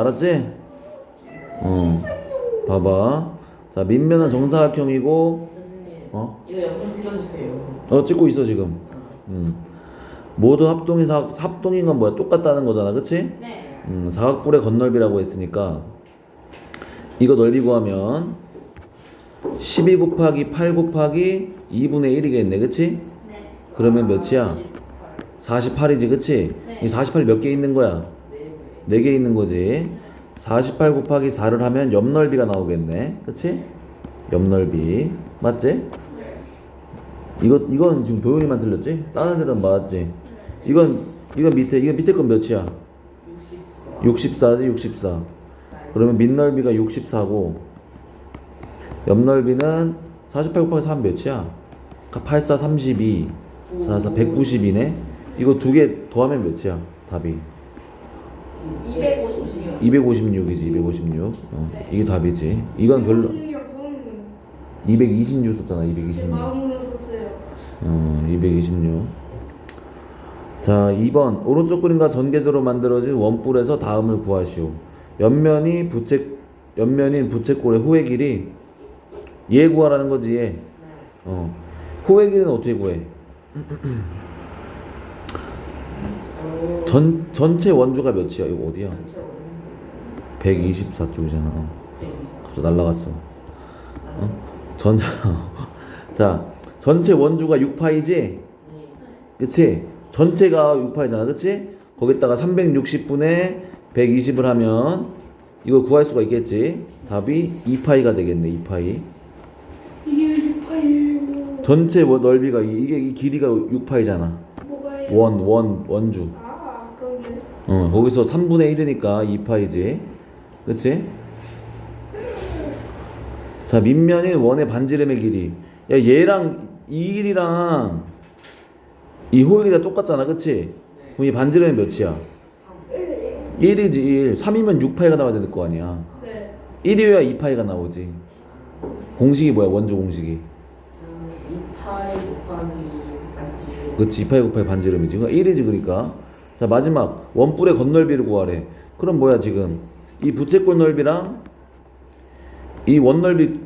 알았지? 어. 봐봐. 자, 밑면은 정사각형이고, 어? 이거 영상 찍어주세요 어, 찍고 있어, 지금. 음. 모두 합동이 사, 합동인 건 뭐야? 똑같다는 거잖아, 그치? 네. 음, 사각뿔의 건널비라고 했으니까, 이거 넓이 구하면, 12 곱하기 8 곱하기 2분의 1이겠네, 그치? 네. 그러면 몇이야? 48이지, 그치? 네. 이 48이 몇개 있는 거야? 네 4개 있는 거지. 48 곱하기 4를 하면 옆 넓이가 나오겠네. 그치? 옆 넓이. 맞지? 이거, 이건 지금 도현이만 틀렸지? 다른 애들은 맞지? 이건, 이건 밑에, 이건 밑에 건 몇이야? 64 64지, 64. 그러면 밑넓이가 64고, 옆 넓이는 48 곱하기 4는 몇이야? 84, 32, 44, 192네? 이거 두 개 더하면 몇이야? 답이. 256. 256이지 256 어, 이게 답이지. 이건 별로 성능이랑 성능은 226 썼잖아 제226 마음으로 썼어요. 어, 226 자 2번 오른쪽 그림과 전개도로 만들어진 원뿔에서 다음을 구하시오. 옆면이 부채 옆면인 부채꼴의 호의 길이 얘 구하라는 거지 얘. 어. 호의 길이는 어떻게 구해 전, 전체 원주가 몇이야 이거 어디야 124쪽이잖아 어. 갑자기 날라갔어. 어? 전, 자, 전체 원주가 6파이지? 그치? 전체가 6파이잖아. 그치? 거기다가 360분의 120을 하면 이걸 구할 수가 있겠지? 답이 2파이가 되겠네, 2파이. 이게 6파이에요. 전체 원- 넓이가, 이- 이게 이 길이가 6파이잖아. 뭐가요? 원, 원, 원주. 아. 어, 거기서 3분의 1이니까 2파이지. 그치? 자, 밑면인 원의 반지름의 길이. 야, 얘랑 이 길이랑 이 길이가 똑같잖아. 그치? 그럼 이 반지름이 몇이야? 1이지, 1. 3이면 6파이가 나와야 될 거 아니야. 네. 1이어야 2파이가 나오지. 공식이 뭐야? 원주 공식이. 2파이 곱하기 반지 그치 2파이 9파이 반지름이지 그러니까 1이지 그러니까 자 마지막 원뿔의 건널비를 구하래 그럼 뭐야 지금 이 부채꼴 넓이랑 이 원넓이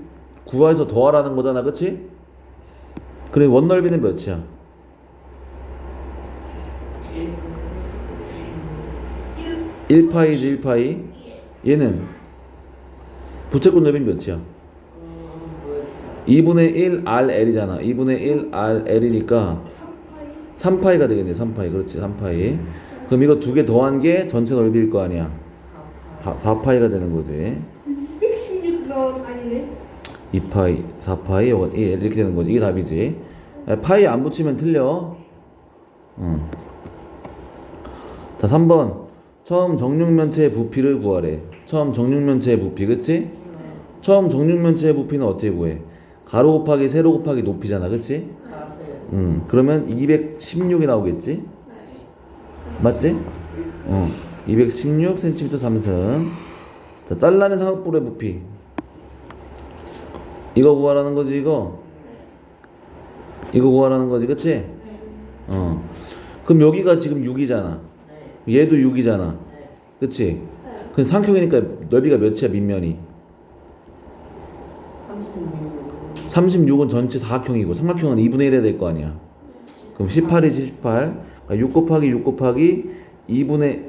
구해서 더하라는 거잖아 그치? 그래 원넓이는 몇이야? 1 1파이지 1파이 얘는 부채꼴 넓이는 몇이야? 2분의 1 RL이잖아 2분의 1 RL이니까 3파이. 3파이가 되겠네 3파이 그렇지 3파이 그럼 이거 두 개 더한 게 전체 넓이일 거 아니야 4, 4파이가 되는 거지 216 나온 아니네. 2파이 4파이 이거 1 이렇게 되는 거지 이게 답이지 아, 파이 안 붙이면 틀려 응. 자 3번 처음 정육면체의 부피를 구하래 처음 정육면체의 부피 그치? 처음 정육면체의 부피는 어떻게 구해? 가로 곱하기 세로 곱하기 높이잖아 그치? 가세요 음, 그러면 216이 나오겠지? 맞지? 어, 216cm 삼승. 자, 잘라낸 사각뿔의 부피. 이거 구하라는 거지, 이거? 이거 구하라는 거지, 그치? 어. 그럼 여기가 지금 6이잖아. 네 얘도 6이잖아. 네. 그치? 그 삼각형이니까 넓이가 몇이야, 밑면이? 36 36은 전체 사각형이고 삼각형은 2분의 1 해야 될 거 아니야. 그럼 18이지 18. 그러니까 6 곱하기 6 곱하기 2분의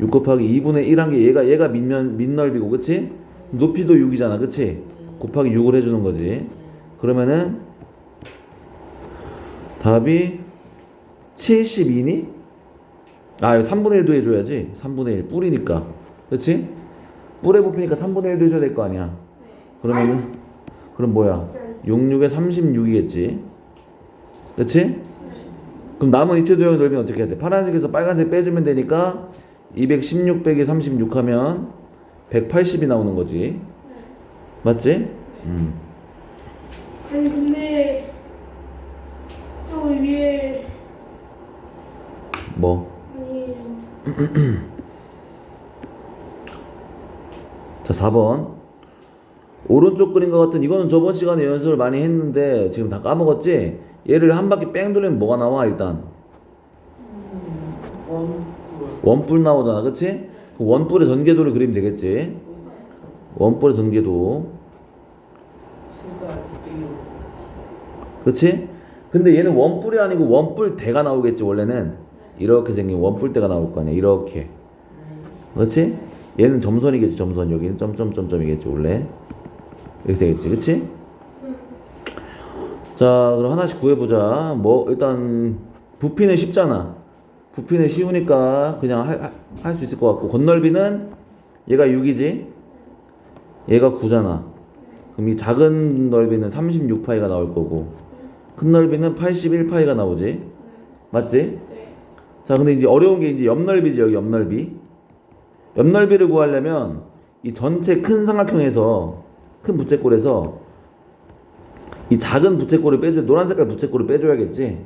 6 곱하기 2분의 1한 게 얘가 얘가 밑면 밑넓이고 그치? 높이도 6이잖아. 그치? 곱하기 6을 해 주는 거지. 그러면은 답이 72니? 아, 이거 3분의 1도 해 줘야지. 3분의 1 뿔이니까. 그치? 뿔의 부피니까 3분의 1도 해 줘야 될 거 아니야. 그러면은 그럼 뭐야? 66에 36이겠지. 그치? 그럼 남은 이체 도형의 넓이는 어떻게 해야 돼? 파란색에서 빨간색 빼주면 되니까 216 빼기 36 하면 180이 나오는 거지. 맞지? 음. 아니 근데 저 위에 뭐? 아니 자, 4번. 오른쪽 그림과 같은 이거는 저번 시간에 연습을 많이 했는데 지금 다 까먹었지? 얘를 한 바퀴 뺑 돌리면 뭐가 나와 일단? 원뿔 나오잖아. 그치? 그 원뿔의 전개도를 그리면 되겠지. 원뿔의 전개도. 그렇지? 근데 얘는 원뿔이 아니고 원뿔대가 나오겠지 원래는 이렇게 생긴 원뿔대가 나올 거 아니야 이렇게 그렇지? 얘는 점선이겠지 점선 여기는 점점점점이겠지 원래 이렇게 되겠지 그렇지? 자 그럼 하나씩 구해보자. 뭐 일단 부피는 쉽잖아. 부피는 쉬우니까 그냥 할 수 있을 것 같고. 건널비는 얘가 6이지? 얘가 9잖아. 그럼 이 작은 넓이는 36파이가 나올 거고 큰 넓이는 81파이가 나오지? 맞지? 네. 자 근데 이제 어려운 게 이제 옆넓이지 여기 옆넓이. 옆넓이를 구하려면 이 전체 큰 삼각형에서 큰 부채꼴에서 이 작은 부채꼴을 빼줘 노란 색깔 부채꼴을 빼줘야겠지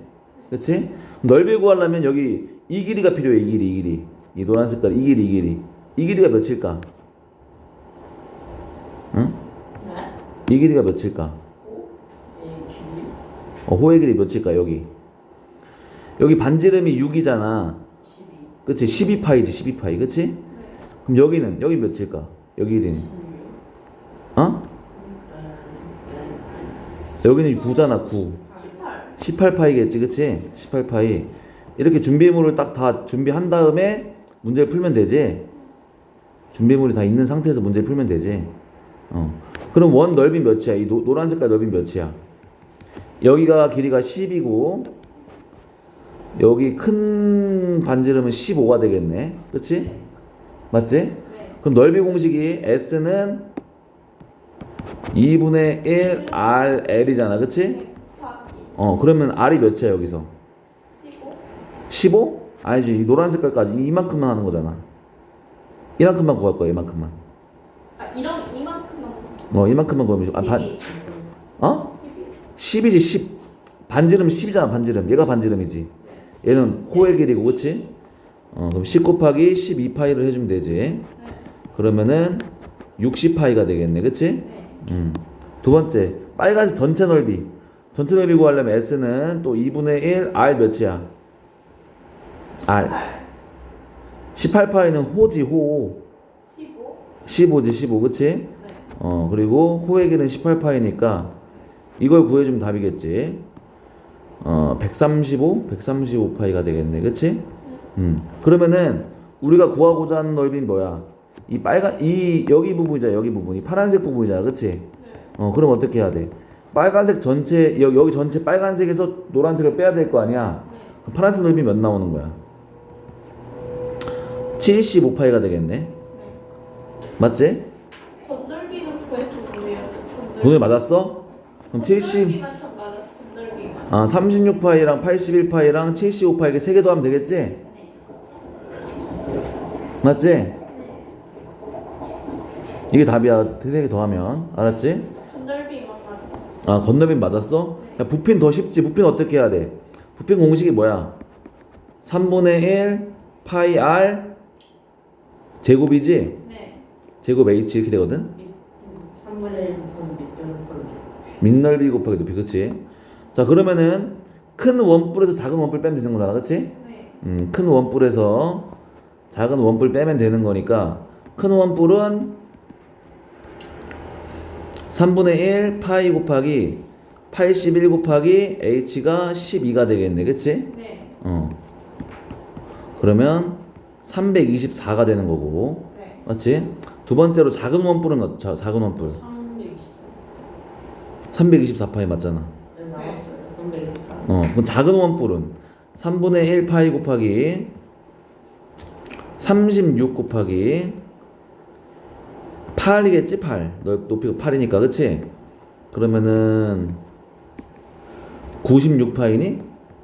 그치? 넓이 구하려면 여기 이 길이가 필요해 이 길이 이 길이 이 노란 색깔 이 길이 이 길이 이 길이가 몇일까? 응? 네? 이 길이가 몇일까? 어, 호의 길이 몇일까 여기 여기 반지름이 6이잖아 12 그치 12파이지 12파이 그치? 그럼 여기는 여기 몇일까? 여기 길이는 16 어? 여기는 9잖아 9 18 18파이겠지 그치? 18파이 이렇게 준비물을 딱 다 준비한 다음에 문제를 풀면 되지 준비물이 다 있는 상태에서 문제를 풀면 되지 어. 그럼 원 넓이 몇이야? 이 노, 노란 색깔 넓이 몇이야? 여기가 길이가 10이고 여기 큰 반지름은 15가 되겠네 그치? 맞지? 네. 그럼 넓이 공식이 S는 2분의 1 RL이잖아 그치? 네. 어 그러면 R이 몇이야 여기서 15 15? 아니지 이 노란 색깔까지 이만큼만 하는 거잖아 이만큼만 구할 거야 이만큼만 아 이런 이만큼만 어 이만큼만 구하면 아, 반, 12 어? 12 10이지 10 반지름 10이잖아 반지름 얘가 반지름이지 얘는 호의 길이고 그치? 어 그럼 10 곱하기 12파이를 해주면 되지 네. 그러면은 60파이가 되겠네 그치? 네. 음. 두 번째 빨간색 전체 넓이 전체 넓이 구하려면 S는 또 2분의 1 R 몇이야? R 8 18파이는 호지 호 15 15지 15 그치? 네. 어 그리고 길은 18파이니까 이걸 구해주면 답이겠지 어 135? 135파이가 되겠네 그치? 음 그러면은 우리가 구하고자 하는 넓이는 뭐야? 이 빨간 이 여기 부분이잖아 여기 부분이 파란색 부분이잖아 그치? 네. 어 그럼 어떻게 해야 돼? 빨간색 전체 여기, 여기 전체 빨간색에서 노란색을 빼야 될 거 아니야? 파란색 넓이 몇 나오는 거야? 75파이가 되겠네 네. 맞지? 건널비는 구했었는데요. 맞았어? 그럼 70 건널비만 참 맞아. 건널비만. 아 36파이랑 81파이랑 75파이 이렇게 세개 더하면 되겠지? 맞지? 이게 답이야 세개 더하면 알았지? 건널비만 맞아. 아 건너빈 맞았어? 야, 부피는 더 쉽지 부피는 어떻게 해야 돼? 부피 공식이 뭐야? 3분의 1 파이 r 제곱이지? 네. 제곱 h 이렇게 되거든? 3분의 1 곱하기 곱하기 밑넓이 곱하기 높이 그치? 자 그러면은 큰 원뿔에서 작은 원뿔 빼면 되는 거잖아 그치? 네. 음, 큰 원뿔에서 작은 원뿔 빼면 되는 거니까 큰 원뿔은 3분의 1 파이 곱하기 81 곱하기 h가 12가 되겠네 그치? 네. 어 그러면 324가 되는 거고 네. 맞지? 두 번째로 작은 원뿔은 어, 자, 작은 원뿔 324 324파이 맞잖아 네, 나왔어요 324 어, 그럼 작은 원뿔은 3분의 1 파이 곱하기 36 곱하기 8이겠지 8 높이가 8이니까 그치? 그러면은 96파이니?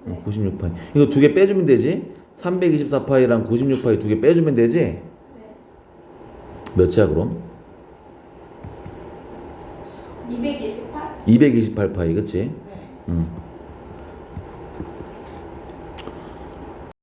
어, 96파이 이거 두 개 빼주면 되지 324파이랑 96파이 두 개 빼주면 되지? 네. 몇이야 그럼? 228? 228파이 그치? 네. 응.